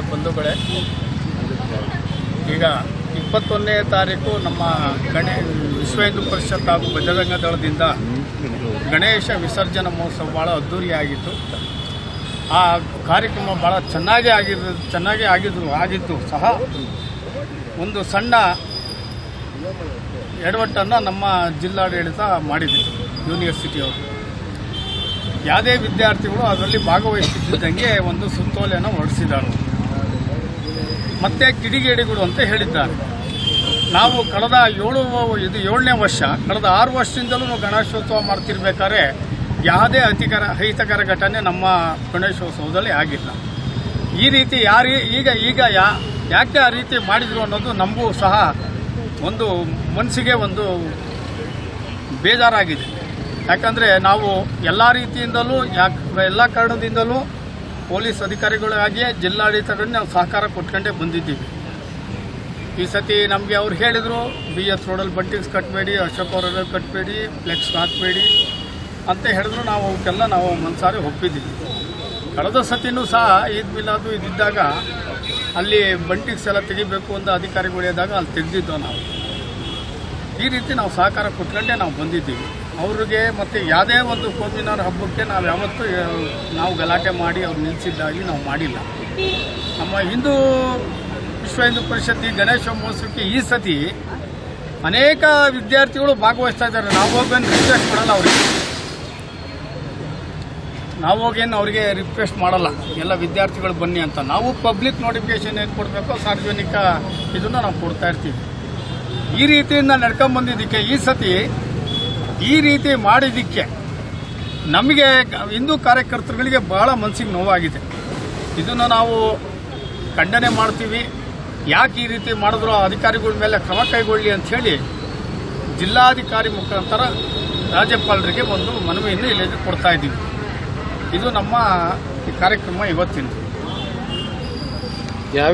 ಮಾಧ್ಯಮದ ಬಂಧುಗಳೇ, ಈಗ ಇಪ್ಪತ್ತೊಂದನೇ ತಾರೀಕು ನಮ್ಮ ಗಣೇ ವಿಶ್ವ ಹಿಂದೂ ಪರಿಷತ್ ಹಾಗೂ ಬಜರಂಗ ದಳದಿಂದ ಗಣೇಶ ವಿಸರ್ಜನಾ ಮಹೋತ್ಸವ ಭಾಳ ಅದ್ಧೂರಿಯಾಗಿತ್ತು ಆ ಕಾರ್ಯಕ್ರಮ ಭಾಳ ಚೆನ್ನಾಗಿ ಆಗಿದ್ದು ಚೆನ್ನಾಗಿ ಆಗಿದ್ದು ಆಗಿದ್ದು ಸಹ ಒಂದು ಸಣ್ಣ ಎಡವಟ್ಟನ್ನು ನಮ್ಮ ಜಿಲ್ಲಾಡಳಿತ ಮಾಡಿದೆ, ಯೂನಿವರ್ಸಿಟಿಯವರು. ಯಾವುದೇ ವಿದ್ಯಾರ್ಥಿಗಳು ಅದರಲ್ಲಿ ಭಾಗವಹಿಸುತ್ತಿದ್ದಂಗೆ ಒಂದು ಸುತ್ತೋಲೆಯನ್ನು ಹೊರಡಿಸಿದ್ದಾರೆ. ಮತ್ತೆ ಕಿಡಿಗೇಡಿಗಳು ಅಂತ ಹೇಳಿದ್ದಾರೆ. ನಾವು ಕಳೆದ ಏಳು ಇದು ಏಳನೇ ವರ್ಷ, ಕಳೆದ ಆರು ವರ್ಷದಿಂದಲೂ ಗಣೇಶೋತ್ಸವ ಮಾಡ್ತಿರ್ಬೇಕಾದ್ರೆ ಯಾವುದೇ ಅತಿಕರ ಅಹಿತಕರ ಘಟನೆ ನಮ್ಮ ಗಣೇಶೋತ್ಸವದಲ್ಲಿ ಆಗಿಲ್ಲ. ಈ ರೀತಿ ಯಾರು ಈಗ ಈಗ ಯಾ, ಯಾಕೆ ಆ ರೀತಿ ಮಾಡಿದ್ರು ಅನ್ನೋದು ನಮಗೂ ಸಹ ಒಂದು ಮನಸ್ಸಿಗೆ ಒಂದು ಬೇಜಾರಾಗಿದೆ. ಯಾಕಂದರೆ ನಾವು ಎಲ್ಲ ರೀತಿಯಿಂದಲೂ, ಯಾಕೆ, ಎಲ್ಲ ಕಾರಣದಿಂದಲೂ ಪೊಲೀಸ್ ಅಧಿಕಾರಿಗಳಾಗಿಯೇ ಜಿಲ್ಲಾಡಳಿತದಲ್ಲಿ ನಾವು ಸಹಕಾರ ಕೊಟ್ಕೊಂಡೇ ಬಂದಿದ್ದೀವಿ. ಈ ಸತಿ ನಮಗೆ ಅವ್ರು ಹೇಳಿದರು ಬಿ ಎಸ್ ರೋಡಲ್ಲಿ ಬಂಟಿಂಗ್ಸ್ ಕಟ್ಟಬೇಡಿ ಅಶೋಕ್ ಅವರಲ್ಲಿ ಕಟ್ಟಬೇಡಿ ಫ್ಲೆಕ್ಸ್ ಹಾಕಬೇಡಿ ಅಂತ ಹೇಳಿದ್ರು. ನಾವು ಅವಕ್ಕೆಲ್ಲ ನಾವು ಮನಸಾರಿ ಒಪ್ಪಿದ್ದೀವಿ. ಕಳೆದ ಸತಿನೂ ಸಹ ಈದ್ ಮಿಲಾದು ಇದ್ದಿದ್ದಾಗ ಅಲ್ಲಿ ಬಂಟಿಂಗ್ಸ್ ಎಲ್ಲ ತೆಗಿಬೇಕು ಅಂತ ಅಧಿಕಾರಿಗಳು ಹೇಳಿದಾಗ ಅಲ್ಲಿ ತೆಗೆದಿದ್ದೋ ನಾವು. ಈ ರೀತಿ ನಾವು ಸಹಕಾರ ಕೊಟ್ಕೊಂಡೇ ನಾವು ಬಂದಿದ್ದೀವಿ. ಅವ್ರಿಗೆ ಮತ್ತು ಯಾವುದೇ ಒಂದು ಕೋಮಿನಾರ್ ಹಬ್ಬಕ್ಕೆ ನಾವು ಯಾವತ್ತೂ ನಾವು ಗಲಾಟೆ ಮಾಡಿ ಅವ್ರು ನಿಲ್ಲಿಸಿದ್ದಾಗಿ ನಾವು ಮಾಡಿಲ್ಲ. ನಮ್ಮ ಹಿಂದೂ ವಿಶ್ವ ಹಿಂದೂ ಪರಿಷತ್ ಗಣೇಶ ಮಹೋತ್ಸವಕ್ಕೆ ಈ ಸತಿ ಅನೇಕ ವಿದ್ಯಾರ್ಥಿಗಳು ಭಾಗವಹಿಸ್ತಾ ಇದ್ದಾರೆ. ನಾವು ಹೋಗಿ ರಿಕ್ವೆಸ್ಟ್ ಮಾಡಲ್ಲ ಅವ್ರಿಗೆ. ನಾವು ಹೋಗೇನು ಅವರಿಗೆ ರಿಕ್ವೆಸ್ಟ್ ಮಾಡಲ್ಲ. ಎಲ್ಲ ವಿದ್ಯಾರ್ಥಿಗಳು ಬನ್ನಿ ಅಂತ. ನಾವು ಪಬ್ಲಿಕ್ ನೋಟಿಫಿಕೇಶನ್ ಏನು ಕೊಡಬೇಕೋ ಸಾರ್ವಜನಿಕ ಇದನ್ನು ನಾವು ಕೊಡ್ತಾ ಇರ್ತೀವಿ. ಈ ರೀತಿಯಿಂದ ನಡ್ಕೊಂಬಂದಿದ್ದಕ್ಕೆ ಈ ಸತಿ ಈ ರೀತಿ ಮಾಡಿದ್ದಕ್ಕೆ ನಮಗೆ ಹಿಂದೂ ಕಾರ್ಯಕರ್ತರುಗಳಿಗೆ ಬಹಳ ಮನಸ್ಸಿಗೆ ನೋವಾಗಿದೆ. ಇದನ್ನು ನಾವು ಖಂಡನೆ ಮಾಡ್ತೀವಿ. ಯಾಕೆ ಈ ರೀತಿ ಮಾಡಿದ್ರು? ಅಧಿಕಾರಿಗಳ ಮೇಲೆ ಕ್ರಮ ಕೈಗೊಳ್ಳಿ ಅಂಥೇಳಿ ಜಿಲ್ಲಾಧಿಕಾರಿ ಮುಖಾಂತರ ರಾಜ್ಯಪಾಲರಿಗೆ ಒಂದು ಮನವಿಯನ್ನು ಇಲ್ಲಿ ಕೊಡ್ತಾ ಇದ್ದೀವಿ. ಇದು ನಮ್ಮ ಕಾರ್ಯಕ್ರಮ ಇವತ್ತಿನ. ಯಾವ